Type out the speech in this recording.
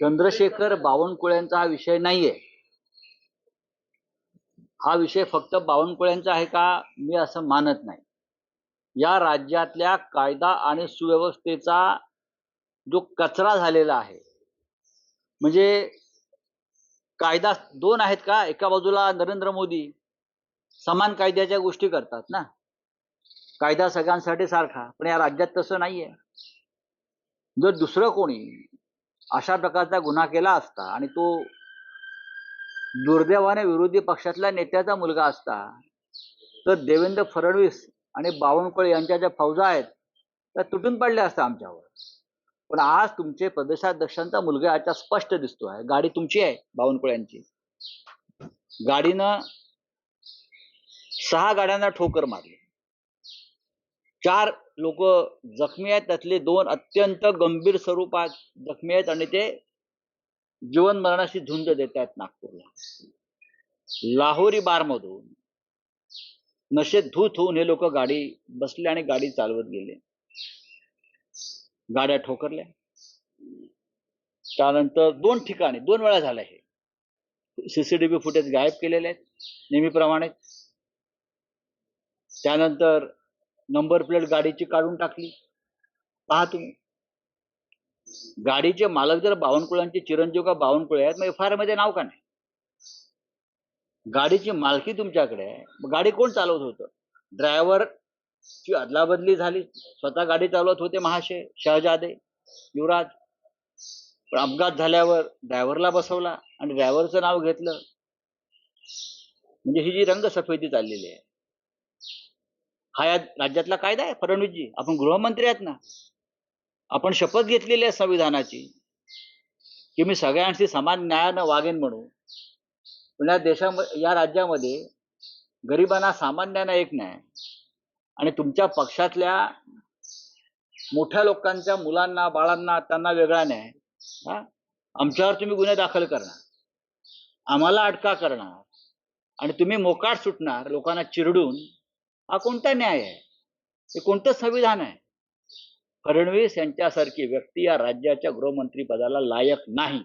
चंद्रशेखर बावनकुळ्यांचा हा विषय नाहीये. हा विषय फक्त बावनकुळ्यांचा आहे का? मी असं मानत नाही. या राज्यातल्या कायदा आणि सुव्यवस्थेचा जो कचरा झालेला आहे म्हणजे कायदा दोन आहेत का? एका बाजूला नरेंद्र मोदी समान कायद्याच्या गोष्टी करतात ना. कायदा सगळ्यांसाठी सारखा पण या राज्यात तसं नाहीये. जर दुसरं कोणी अशा प्रकारचा गुन्हा केला असता आणि तो दुर्दैवाने विरोधी पक्षातल्या नेत्याचा मुलगा असता तर देवेंद्र फडणवीस आणि बावनकुळे यांच्या ज्या फौजा आहेत त्या तुटून पडल्या असतात आमच्यावर. पण आज तुमचे प्रदेशाध्यक्षांचा मुलगा याच्या स्पष्ट दिसतो आहे. गाडी तुमची आहे बावनकुळ्यांची गाडीनं सहा गाड्यांना ठोकर मारली. चार लोक जखमी आहेत. त्यातले दोन अत्यंत गंभीर स्वरूपात जखमी आहेत आणि ते जीवन मरणाशी झुंज देत आहेत नागपूरला. लाहोरी बार मधून नशेत धूत होऊन हे लोक गाडी बसले आणि गाडी चालवत गेले. गाड्या ठोकरल्या. त्यानंतर दोन ठिकाणी दोन वेळा झालं हे. सीसीटीव्ही फुटेज गायब केलेले आहेत नेहमीप्रमाणे. त्यानंतर नंबर प्लेट गाडीची काढून टाकली. पहा तुम्ही. गाडीचे मालक जर बावनकुळांचे चिरंजीव का बावनकुळे आहेत मग एफ आय आरमध्ये नाव का नाही? गाडीची मालकी तुमच्याकडे आहे. गाडी कोण चालवत होतं? ड्रायव्हर ची अदलाबदली झाली. स्वतः गाडी चालवत होते महाशय शहजादे युवराज. पण अपघात झाल्यावर ड्रायव्हरला बसवला आणि ड्रायव्हरचं नाव घेतलं. म्हणजे ही जी रंगसफेदी चाललेली आहे. हा या राज्यातला कायदा आहे फडणवीसजी. आपण गृहमंत्री आहेत ना. आपण शपथ घेतलेली आहे संविधानाची की मी सगळ्यांशी समान न्यायानं वागेन म्हणून. पण या देशामध्ये या राज्यामध्ये गरिबांना सामान्यांना एक न्याय. आणि तुमच्या पक्षातल्या मोठ्या लोकांच्या मुलांना बाळांना त्यांना वेगळा न्याय. हा? आमच्यावर तुम्ही गुन्हे दाखल करणार. आम्हाला अटका करणार. आणि तुम्ही मोकाट सुटणार लोकांना चिरडून. हा कोणता न्याय आहे? हे कोणतं संविधान आहे? फडणवीस यांच्यासारखी व्यक्ती या राज्याच्या गृहमंत्री पदाला लायक नाही.